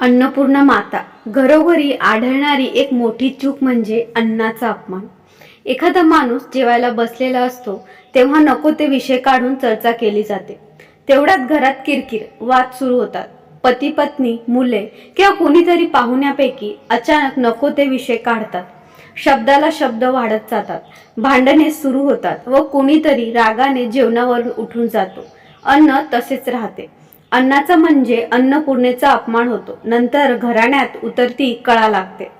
अन्नपूर्णा माता घरोघरी आढळणारी एक मोठी चूक म्हणजे अन्नाचा अपमान. एखादा माणूस जेवायला बसलेला असतो तेव्हा नको ते विषय काढून चर्चा केली जाते. तेवढ्यात घरात किरकिर वाद सुरू होतात. पती पत्नी मुले किंवा कोणीतरी पाहुण्यापैकी अचानक नको ते विषय काढतात. शब्दाला शब्द वाढत जातात. भांडणे सुरू होतात व कोणीतरी रागाने जेवणावरून उठून जातो. अन्न तसेच राहते. अन्नाचा म्हणजे अन्नपूर्णेचा अपमान होतो. नंतर घराण्यात उतरती कळा लागते.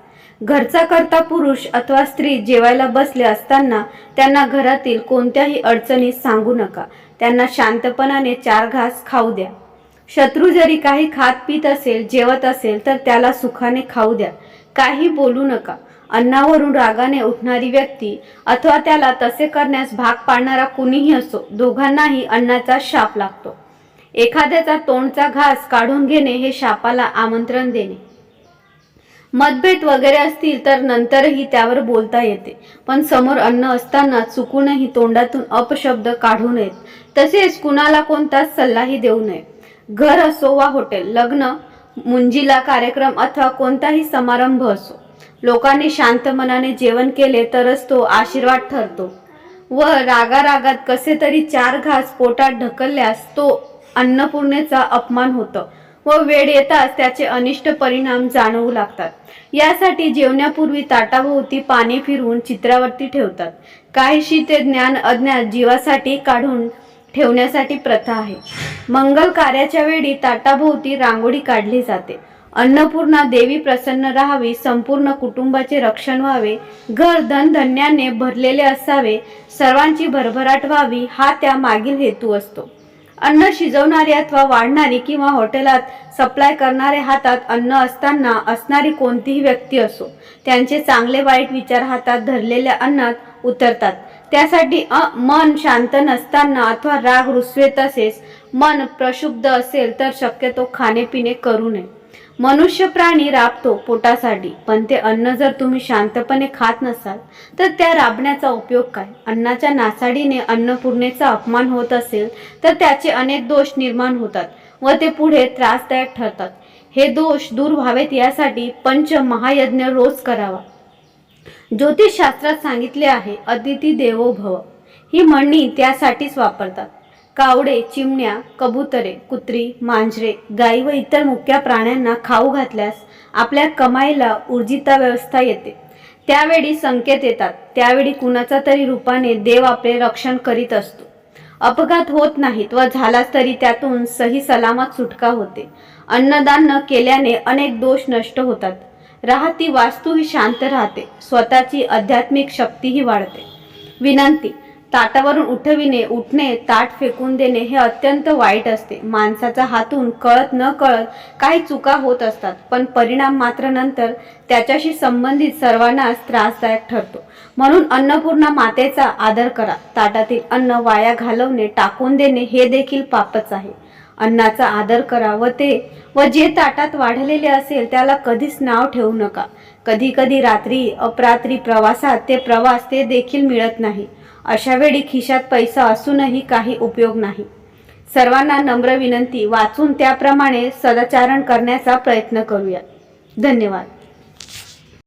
घरचा करता पुरुष अथवा स्त्री जेवायला बसले असताना त्यांना घरातील कोणत्याही अडचणी सांगू नका. त्यांना शांतपणाने चार घास खाऊ द्या. शत्रू जरी काही खात पित असेल जेवत असेल तर त्याला सुखाने खाऊ द्या. काही बोलू नका. अन्नावरून रागाने उठणारी व्यक्ती अथवा त्याला तसे करण्यास भाग पाडणारा कुणीही असो दोघांनाही अन्नाचा शाप लागतो. एखाद्याचा तोंडचा घास काढून घेणे हे शापाला आमंत्रण देणे. मतभेद वगैरे असतील तर नंतरही त्यावर बोलता येते. पण समोर अन्न असताना चुकूनही तोंडातून अपशब्द काढू नयेत तसेच कुणाला कोणताच सल्लाही देऊ नये. घर असो वा हॉटेल लग्न मुंजीला कार्यक्रम अथवा कोणताही समारंभ असो. लोकांनी शांत मनाने जेवण केले तरच तो आशीर्वाद ठरतो. व रागारागात कसे तरी चार घास पोटात ढकलल्यास तो अन्नपूर्णेचा अपमान होतो व वेळ येताच त्याचे अनिष्ट परिणाम जाणवू लागतात. यासाठी जेवण्यापूर्वी ताटाभोवती पाणी फिरवून चित्रावरती ठेवतात. काहीशी ते ज्ञान अज्ञान जीवासाठी काढून ठेवण्यासाठी प्रथा आहे. मंगल कार्याच्या वेळी ताटाभोवती रांगोळी काढली जाते. अन्नपूर्णा देवी प्रसन्न राहावी संपूर्ण कुटुंबाचे रक्षण व्हावे घर धनधन्याने भरलेले असावे सर्वांची भरभराट व्हावी हा त्या मागील हेतू असतो. अन्न शिजवणारी अथवा वाढणारी किंवा हॉटेलात सप्लाय करणारे हातात अन्न असताना असणारी कोणतीही व्यक्ती असो त्यांचे चांगले वाईट विचार हातात धरलेल्या अन्नात उतरतात. त्यासाठी मन शांत नसताना अथवा राग रुसवे तसेच मन प्रशुद्ध असेल तर शक्यतो खाणेपिणे करू नये. मनुष्य प्राणी राबतो पोटासाठी पण ते अन्न जर तुम्ही शांतपणे खात नसाल तर त्या राबण्याचा उपयोग काय? अन्नाच्या नासाडीने अन्नपूर्णेचा अपमान होत असेल तर त्याचे अनेक दोष निर्माण होतात व ते पुढे त्रासदायक ठरतात. हे दोष दूर व्हावेत यासाठी पंच महायज्ञ रोज करावा. ज्योतिषशास्त्रात सांगितले आहे अतिथी देवो भव. ही म्हणणी त्यासाठीच वापरतात. कावडे चिमण्या कबुतरे कुत्री मांजरे गाई व इतर मुक्या प्राण्यांना खाऊ घातल्यास आपल्या कमाईला ऊर्जिता व्यवस्था येते. त्यावेळी संकेत येतात. त्यावेळी कुणाचा तरी रूपाने देव आपले रक्षण करीत असतो. अपघात होत नाहीत व झालाच तरी त्यातून सही सलामत सुटका होते. अन्नदान न केल्याने अनेक दोष नष्ट होतात. राहती वास्तू ही शांत राहते. स्वतःची आध्यात्मिक शक्तीही वाढते. विनंती ताटावरून उठविणे उठणे ताट फेकून देणे हे अत्यंत वाईट असते. माणसाचा हातून कळत न कळत काही चुका होत असतात पण परिणाम मात्र नंतर त्याच्याशी संबंधित सर्वांनाच त्रासदायक ठरतो. म्हणून अन्नपूर्णा मातेचा आदर करा. ताटातील अन्न वाया घालवणे टाकून देणे हे देखील पापच आहे. अन्नाचा आदर करा व ते व जे ताटात वाढलेले असेल त्याला कधीच नाव ठेवू नका. कधी कधी रात्री अपरात्री प्रवासात ते प्रवास ते देखील मिळत नाही. अशावेळी खिशात पैसा असूनही काही उपयोग नाही. सर्वांना नम्र विनंती वाचून त्याप्रमाणे सदाचारण करण्याचा प्रयत्न करूया. धन्यवाद.